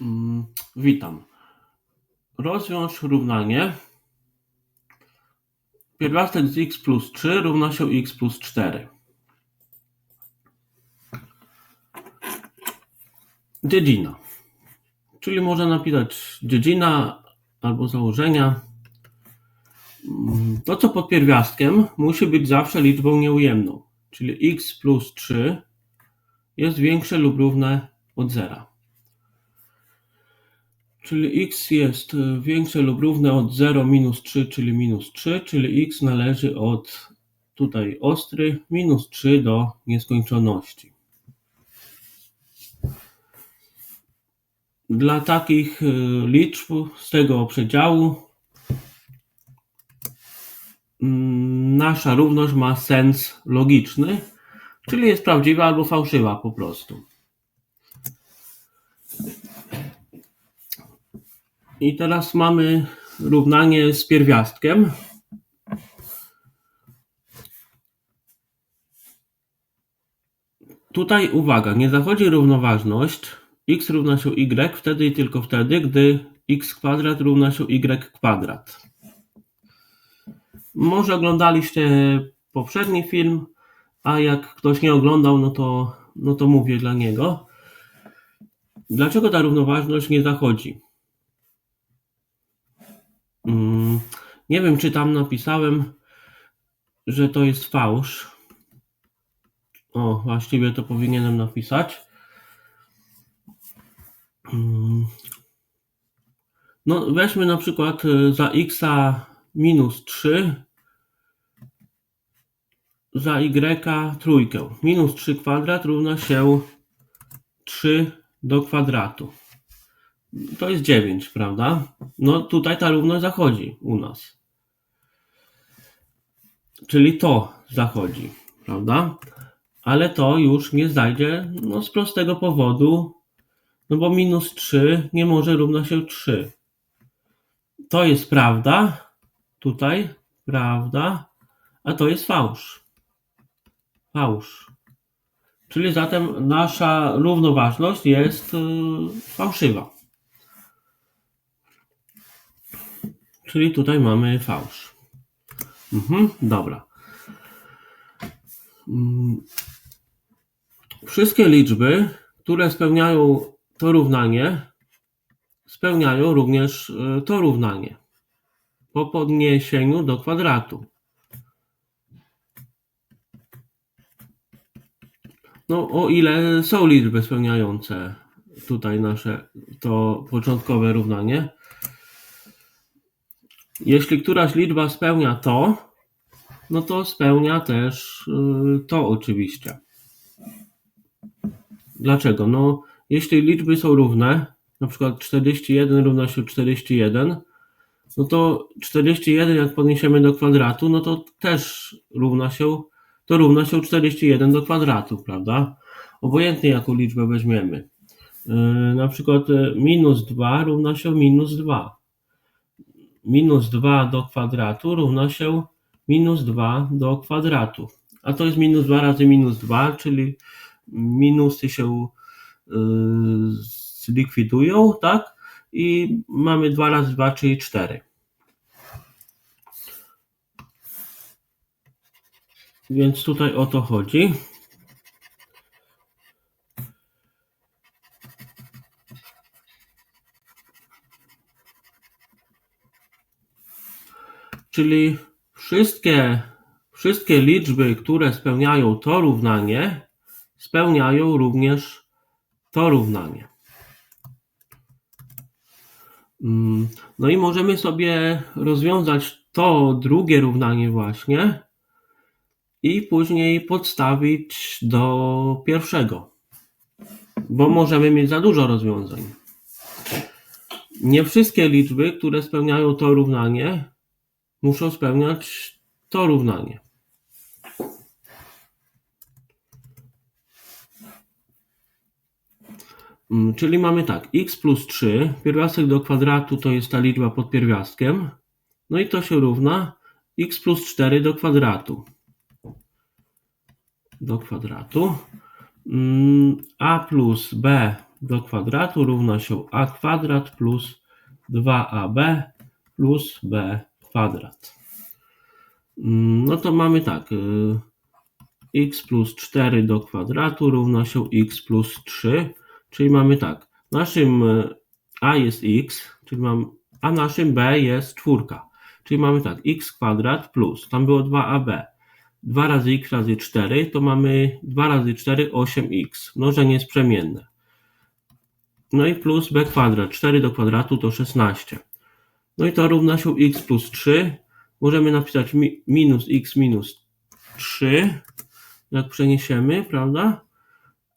Mm, Witam. Rozwiąż równanie. Pierwiastek z x plus 3 równa się x plus 4. Dziedzina. Czyli można napisać dziedzina albo założenia. Mm, To, co pod pierwiastkiem, musi być zawsze liczbą nieujemną. Czyli x plus 3 jest większe lub równe od zera. Czyli x jest y, większe lub równe od 0 minus 3, czyli minus 3, czyli x należy od tutaj ostry minus 3 do nieskończoności. Dla takich y, liczb z tego przedziału mm, nasza równość ma sens logiczny, czyli jest prawdziwa albo fałszywa po prostu. I teraz mamy równanie z pierwiastkiem. Tutaj uwaga, nie zachodzi równoważność x równa się y wtedy i tylko wtedy, gdy x kwadrat równa się y kwadrat. Może oglądaliście poprzedni film, a jak ktoś nie oglądał, no to, no to mówię dla niego. Dlaczego ta równoważność nie zachodzi? Nie wiem, czy tam napisałem, że to jest fałsz. O, właściwie to powinienem napisać. Mm. No, weźmy na przykład y, za x minus 3, za y trójkę. Minus 3 kwadrat równa się 3 do kwadratu. To jest 9, prawda? No tutaj ta równość zachodzi u nas. Czyli to zachodzi, prawda? Ale to już nie zajdzie no, z prostego powodu, no bo minus 3 nie może równa się 3. To jest prawda, tutaj prawda, a to jest fałsz. Fałsz. Czyli zatem nasza równoważność jest y, fałszywa. Czyli tutaj mamy fałsz. Mhm, dobra. Mm. Wszystkie liczby, które spełniają to równanie, spełniają również y, to równanie po podniesieniu do kwadratu. No, o ile są liczby spełniające tutaj nasze to początkowe równanie. Jeśli któraś liczba spełnia to, no to spełnia też y, to oczywiście. Dlaczego? No, jeśli liczby są równe, na przykład 41 równa się 41, no to 41 jak podniesiemy do kwadratu, no to też równa się, to równa się 41 do kwadratu, prawda? Obojętnie jaką liczbę weźmiemy. Yy, na przykład y, minus 2 równa się minus 2 minus 2 do kwadratu równa się minus 2 do kwadratu. A to jest minus 2 razy minus 2, czyli minusy się y, zlikwidują, tak? I mamy 2 razy 2, czyli 4. Więc tutaj o to chodzi. Czyli wszystkie, wszystkie liczby, które spełniają to równanie, spełniają również to równanie. Mm, No i możemy sobie rozwiązać to drugie równanie właśnie i później podstawić do pierwszego, bo możemy mieć za dużo rozwiązań. Nie wszystkie liczby, które spełniają to równanie, muszą spełniać to równanie. Mm, Czyli mamy tak, x plus 3, pierwiastek do kwadratu to jest ta liczba pod pierwiastkiem, no i to się równa x plus 4 do kwadratu. Do kwadratu. Mm, a plus b do kwadratu równa się a kwadrat plus 2ab plus b kwadrat. Mm, No to mamy tak. y, x plus 4 do kwadratu równa się x plus 3, czyli mamy tak. Naszym y, a jest x, czyli mam, a naszym b jest czwórka. Czyli mamy tak, x kwadrat plus, tam było 2ab. 2 razy x razy 4 to mamy 2 razy 4 8x. Mnożenie jest przemienne. No i plus b kwadrat. 4 do kwadratu to 16. No i to równa się x plus 3. Możemy napisać mi, minus x minus 3. Jak przeniesiemy, prawda?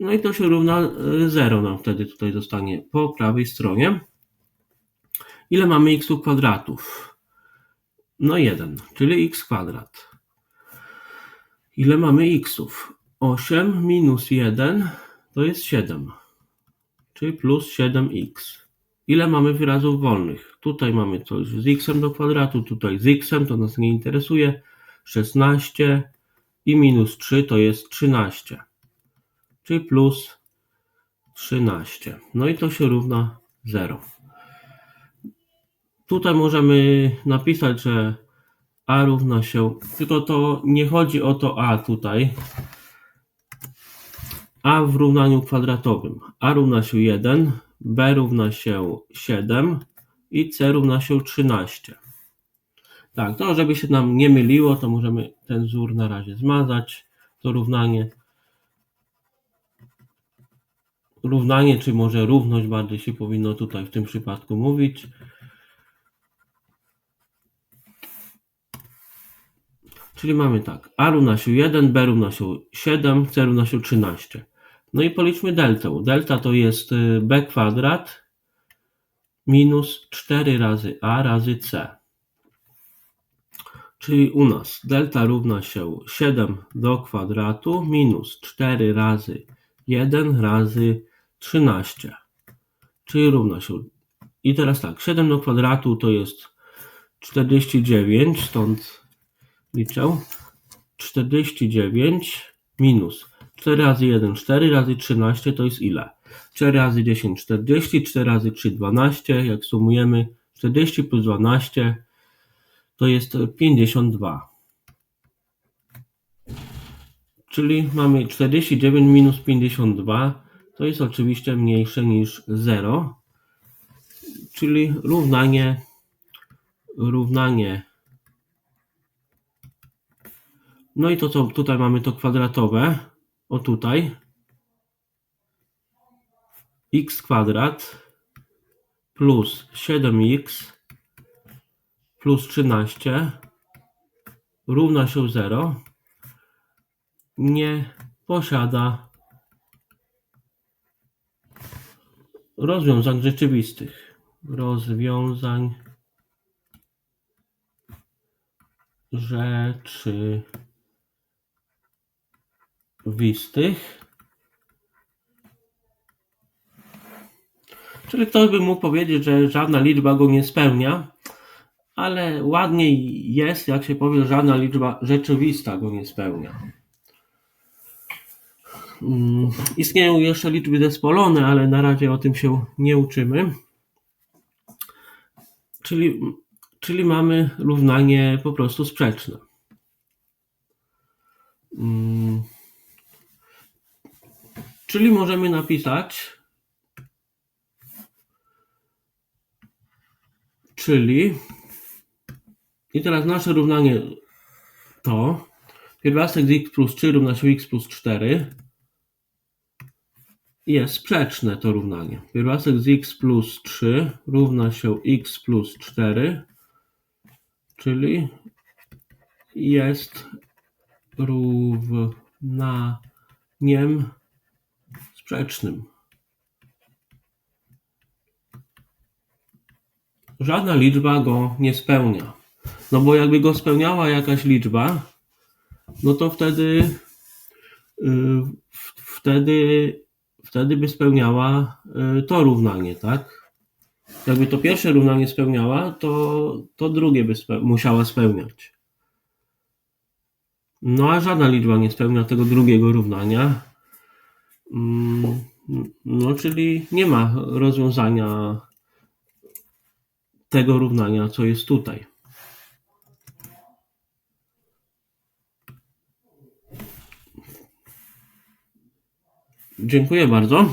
No i to się równa 0 nam wtedy tutaj zostanie po prawej stronie. Ile mamy x kwadratów? No 1, czyli x kwadrat. Ile mamy xów? 8 minus 1 to jest 7, czyli plus 7x. Ile mamy wyrazów wolnych? Tutaj mamy coś z x do kwadratu, tutaj z x, to nas nie interesuje. 16 i minus 3 to jest 13, czyli plus 13. No i to się równa 0. Tutaj możemy napisać, że a równa się, tylko to nie chodzi o to a tutaj, a w równaniu kwadratowym. a równa się 1, b równa się 7 i c równa się 13. Tak, to żeby się nam nie myliło, to możemy ten wzór na razie zmazać, to równanie. Równanie, czy może równość bardziej się powinno tutaj w tym przypadku mówić. Czyli mamy tak, a równa się 1, b równa się 7, c równa się 13. No i policzmy deltę. Delta to jest y, b kwadrat minus 4 razy a razy c. Czyli u nas delta równa się 7 do kwadratu minus 4 razy 1 razy 13. Czyli równa się. I teraz tak, 7 do kwadratu to jest 49, stąd liczę. 49 minus 4 razy 1, 4 razy 13 to jest ile? 4 razy 10, 40, 4 razy 3, 12. Jak sumujemy 40 plus 12 to jest 52. Czyli mamy 49 minus 52 to jest oczywiście mniejsze niż 0. Czyli równanie równanie no i to co tutaj mamy to kwadratowe. O tutaj. x kwadrat plus 7x plus 13 równa się 0 nie posiada rozwiązań rzeczywistych. Rozwiązań rzeczywistych. Czyli ktoś by mógł powiedzieć, że żadna liczba go nie spełnia, ale ładniej jest, jak się powie, żadna liczba rzeczywista go nie spełnia. Mm, Istnieją jeszcze liczby zespolone, ale na razie o tym się nie uczymy. Czyli, czyli mamy równanie po prostu sprzeczne. Czyli możemy napisać, czyli i teraz nasze równanie to pierwiastek z x plus 3 równa się x plus 4 jest sprzeczne to równanie. Pierwiastek z x plus 3 równa się x plus 4 czyli jest równaniem sprzecznym. Żadna liczba go nie spełnia. No bo jakby go spełniała jakaś liczba, no to wtedy yy, wtedy wtedy by spełniała yy, to równanie, tak? Jakby to pierwsze równanie spełniała, to, to drugie by spe- musiała spełniać. No a żadna liczba nie spełnia tego drugiego równania. Mm, No, czyli nie ma rozwiązania tego równania, co jest tutaj. Dziękuję bardzo.